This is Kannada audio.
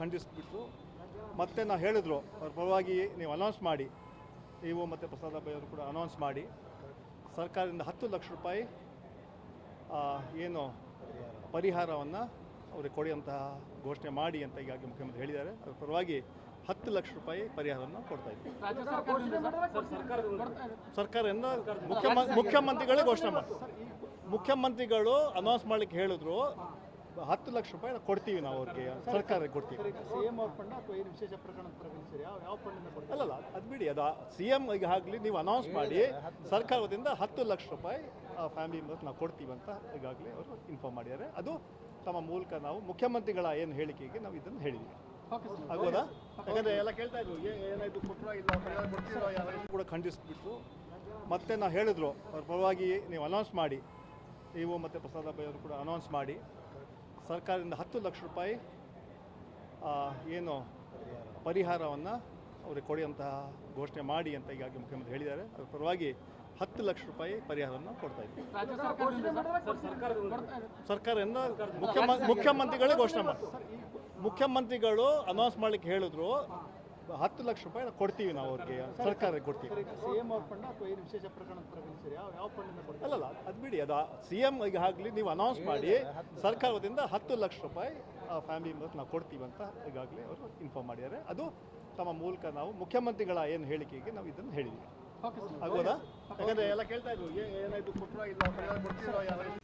ಖಂಡಿಸ್ಬಿಟ್ಟು ಮತ್ತೆ ನಾವು ಹೇಳಿದ್ರು ಅವ್ರ ಪರವಾಗಿ ನೀವು ಅನೌನ್ಸ್ ಮಾಡಿ. ನೀವು ಮತ್ತು ಪ್ರಸಾದ ಅವರು ಕೂಡ ಅನೌನ್ಸ್ ಮಾಡಿ. ಸರ್ಕಾರದಿಂದ ಹತ್ತು ಲಕ್ಷ ರೂಪಾಯಿ ಏನು ಪರಿಹಾರವನ್ನು ಅವ್ರಿಗೆ ಕೊಡುವಂತಹ ಘೋಷಣೆ ಮಾಡಿ ಅಂತ ಈಗಾಗಲೇ ಮುಖ್ಯಮಂತ್ರಿ ಹೇಳಿದ್ದಾರೆ. ಅದರ ಪರವಾಗಿ ಹತ್ತು ಲಕ್ಷ ರೂಪಾಯಿ ಪರಿಹಾರವನ್ನು ಕೊಡ್ತಾ ಇದ್ದೀವಿ ಸರ್ಕಾರದಿಂದ ಸರ್ ಸರ್ಕಾರದಿಂದ ಮುಖ್ಯಮ ಮುಖ್ಯಮಂತ್ರಿಗಳೇ ಘೋಷಣೆ. ಮಾಡಿ ಮುಖ್ಯಮಂತ್ರಿಗಳು ಅನೌನ್ಸ್ ಮಾಡಲಿಕ್ಕೆ ಹೇಳಿದ್ರು. ಹತ್ತು ಲಕ್ಷ ರೂಪಾಯಿ ಕೊಡ್ತೀವಿ ನಾವು ಅವ್ರಿಗೆ ಸರ್ಕಾರಕ್ಕೆ ಕೊಡ್ತೀವಿ. ಅಲ್ಲಲ್ಲ ಅದು ಬಿಡಿ ಅದು ಸಿ ಎಂ ಈಗ ಆಗಲಿ ನೀವು ಅನೌನ್ಸ್ ಮಾಡಿ ಸರ್ಕಾರದಿಂದ ಹತ್ತು ಲಕ್ಷ. ರೂಪಾಯಿ ಫ್ಯಾಮಿಲಿ ಮೆಂಬರ್ಸ್ ನಾವು ಕೊಡ್ತೀವಿ ಅಂತ ಈಗಾಗಲೇ ಅವರು ಇನ್ಫಾರ್ಮ್ ಮಾಡಿದ್ದಾರೆ. ಅದು ತಮ್ಮ ಮೂಲಕ ನಾವು ಮುಖ್ಯಮಂತ್ರಿಗಳ ಏನು ಹೇಳಿಕೆಗೆ ನಾವು ಇದನ್ನು ಹೇಳಿದ್ವಿ. ಆಗ್ಬೋದಾ? ಯಾಕಂದ್ರೆ ಎಲ್ಲ ಕೇಳ್ತಾ ಇದ್ರು ಏನಾಯಿತು ಕೊಟ್ಟರೋ ಕೂಡ ಖಂಡಿಸ್ಬಿಟ್ಟು ಮತ್ತೆ ನಾವು ಹೇಳಿದ್ರು ಅವ್ರ ಪರವಾಗಿ ನೀವು ಅನೌನ್ಸ್ ಮಾಡಿ. ನೀವು ಮತ್ತು ಪ್ರಸಾದ್ ಅವರು ಕೂಡ ಅನೌನ್ಸ್ ಮಾಡಿ. ಸರ್ಕಾರದಿಂದ ಹತ್ತು ಲಕ್ಷ ರೂಪಾಯಿ ಏನು ಪರಿಹಾರವನ್ನು ಅವ್ರಿಗೆ ಕೊಡುವಂತಹ ಘೋಷಣೆ ಮಾಡಿ ಅಂತ ಈಗಾಗಲೇ ಮುಖ್ಯಮಂತ್ರಿ ಹೇಳಿದ್ದಾರೆ. ಅದರ ಪರವಾಗಿ ಹತ್ತು ಲಕ್ಷ ರೂಪಾಯಿ ಪರಿಹಾರವನ್ನು ಕೊಡ್ತಾ ಇದ್ದೀವಿ. ಸರ್ಕಾರದಿಂದ ಸರ್ ಸರ್ಕಾರದಿಂದ ಸರ್ಕಾರದಿಂದ ಮುಖ್ಯಮ ಮುಖ್ಯಮಂತ್ರಿಗಳೇ ಘೋಷಣೆ ಮಾಡಿ ಮುಖ್ಯಮಂತ್ರಿಗಳು ಅನೌನ್ಸ್ ಮಾಡಲಿಕ್ಕೆ ಹೇಳಿದ್ರು ಹತ್ತು ಲಕ್ಷ ರೂಪಾಯಿ ಕೊಡ್ತೀವಿ ನಾವು ಅವ್ರಿಗೆ ಸರ್ಕಾರಕ್ಕೆ ಕೊಡ್ತೀವಿ. ಅಲ್ಲಲ್ಲ ಅದು ಬಿಡಿ ಅದು ಸಿ ಎಂ ಈಗ ಆಗಲಿ ನೀವು ಅನೌನ್ಸ್ ಮಾಡಿ ಸರ್ಕಾರದಿಂದ ಹತ್ತು ಲಕ್ಷ. ರೂಪಾಯಿ ಫ್ಯಾಮಿಲಿ ಮೆಂಬರ್ಸ್ ನಾವು ಕೊಡ್ತೀವಿ ಅಂತ ಈಗಾಗಲೇ ಅವರು ಇನ್ಫಾರ್ಮ್ ಮಾಡಿದ್ದಾರೆ. ಅದು ತಮ್ಮ ಮೂಲಕ ನಾವು ಮುಖ್ಯಮಂತ್ರಿಗಳ ಏನು ಹೇಳಿಕೆಗೆ ನಾವು ಇದನ್ನು ಹೇಳಿದ್ವಿ. ಆಗ್ಬೋದಾ? ಯಾಕಂದ್ರೆ ಎಲ್ಲ ಕೇಳ್ತಾ ಇದ್ರು ಏನಾಯ್ತು ಕೊಟ್ಟರೋ ಇಲ್ಲ ಕೊಡ್ತೀರೋ ಯಾರು